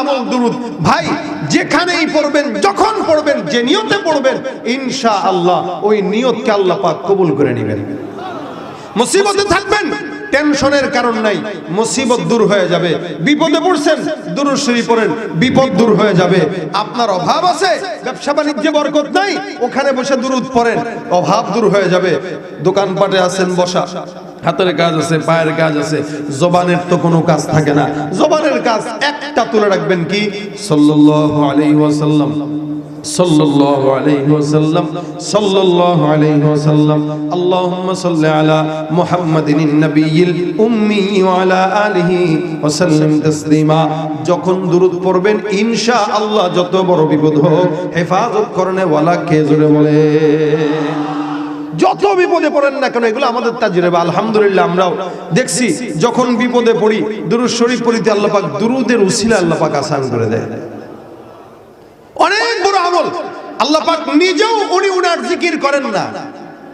আমল, দুরুদ। ভাই, যেখানেই পড়বেন, যখন পড়বেন, যে নিয়তে পড়বেন ইনশা আল্লাহ ওই নিয়তকে আল্লাহ পাক কবুল করে নেবেন। মুসিবতে থাকবেন টেনশনের কারণ নাই, মুসিবত দূর হয়ে যাবে। বিপদে পড়ছেন দুরুশ্বরী পড়েন, বিপদ দূর হয়ে যাবে। আপনার অভাব আছে, ব্যবসা বাণিজ্যে বরকত নাই, ওখানে বসে দুরুদ পড়েন, অভাব দূর হয়ে যাবে। দোকানপাটে আছেন বসা, হাতের কাজ আছে, পায়ের কাজ আছে, জবানের তো কোনো কাজ থাকে না। জবানের কাজ একটা তুলে রাখবেন কি? সাল্লাল্লাহু আলাইহি ওয়াসাল্লাম। সাল্লাল্লাহু আলাইহি ওয়াসাল্লাম, সাল্লাল্লাহু আলাইহি ওয়াসাল্লাম। আল্লাহুম্মা সাল্লি আলা মুহাম্মাদিন নবিয়্যিল উম্মি ওয়ালা আলিহি ওয়াসাল্লাম তাসলিমা। যখন দরুদ পড়বেন, ইনশাআল্লাহ যত বড় বিপদ হোক, হেফাজত করনে ওয়ালা কে জোরে বলে। যত বিপদে পড়েন না কেন, এগুলো আমাদের তাজিরেবা আলহামদুলিল্লাহ আমরাও দেখছি। যখন বিপদে পড়ি, দুরুদ শরীফ পড়িতে আল্লাপাক দুরুদের উসিলা আল্লাহ পাক আসান করে দেয়। অনেক বড় আমল। আল্লাহ পাক নিজেও উনি উনার জিকির করেন না।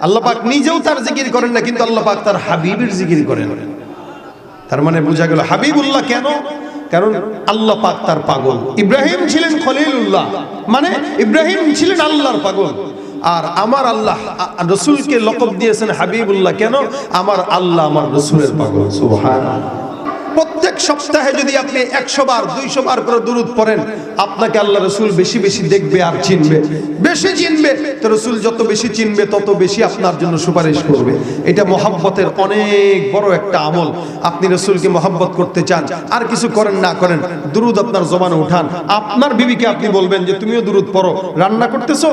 আল্লাহ পাক নিজেও তার জিকির করেন না, কিন্তু আল্লাহ পাক তার হাবিবের জিকির করেন। তার মানে বোঝা গেল হাবিবুল্লাহ কেন? কারণ আল্লাহ পাক তার পাগল। ইব্রাহিম ছিলেন খলিলুল্লাহ। মানে ইব্রাহিম ছিলেন আল্লাহর পাগল। আর আমার আল্লাহ রসুলকে লকব দিয়েছেন হাবিবুল্লাহ কেন? আমার আল্লাহ আমার রসুলের পাগল, সুবহানাল্লাহ। প্রত্যেক সপ্তাহে যদি আপনি একশো বার, দুইশো বার করে দুরুদ পড়েন, আপনাকে আল্লাহ রসুল বেশি বেশি দেখবে আর চিনবে। বেশি চিনবে, তো রসুল যত বেশি চিনবে, তত বেশি আপনার জন্য সুপারিশ করবে। এটা মহাব্বতের অনেক বড় একটা আমল। আপনি রসুলকে মহাব্বত করতে চান, আর কিছু করেন না করেন, দুরুদ আপনার জমানে উঠান। আপনার বিবিকে আপনি বলবেন যে, তুমিও দুরুদ পড়ো। রান্না করতেছো?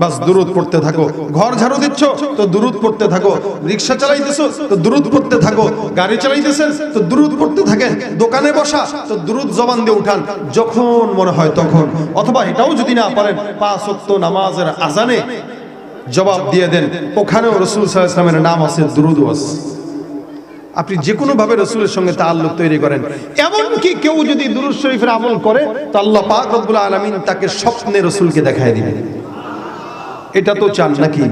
বাস দুরুদ পড়তে থাকো। ঘর ঝাড়ু দিচ্ছ, তো দুরুদ পড়তে থাকো। রিক্সা চালাইতেছো, তো দুরুদ পড়তে থাকো। গাড়ি চালাইতেছেন, তো দুরুদ পড়তে থাকেন দোকানে বসা, তো দুরুদ জবান দিয়ে উঠান, যখন মনে হয় তখন। অথবা এটাও যদি না পারেন, পাঁচ ওয়াক্ত নামাজের আজানে জবাব দিয়ে দেন। ওখানেও রসুল সাল্লাল্লাহু আলাইহি ওয়াসাল্লামের নাম আছে, দুরুদ ওয়াস আপনি যে কোনো ভাবে রসুলের সঙ্গে তাল্লুক তৈরি করেন। এমনকি কেউ যদি দুরুদ শরীফের আমল করে, তো আল্লাহ পাক রব্বুল আলামিন তাকে স্বপ্নে রসুলকে দেখায় দিবেন। এটা তো চান নাকি?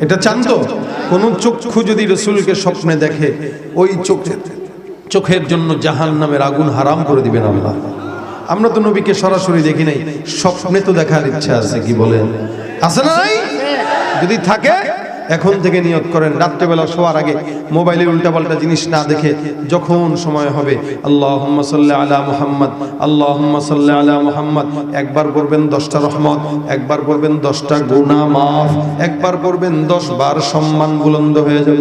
এটা চান তো? কোন চক্ষু যদি রসুলকে স্বপ্নে দেখে ওই চোখে চোখের জন্য জাহান নামের আগুন হারাম করে দিবেন আল্লাহ। আমরা তো নবীকে সরাসরি দেখি নাই। স্বপ্নে তো দেখার ইচ্ছা আছে কি বলেন? আছে না নাই যদি থাকে এখন থেকে নিয়ত করেন, রাত্রেবেলা শোয়ার আগে মোবাইলের উল্টাপাল্টা জিনিস না দেখে যখন সময় হবে আল্লাহ সাল্লাহ আলা মোহাম্মদ আল্লাহ সাল্লাহ আলা মোহাম্মদ, একবার করবেন দশটা রহমত, একবার করবেন দশটা গুণা মাফ, একবার করবেন দশ বার সম্মান বুলন্দ হয়ে যাবে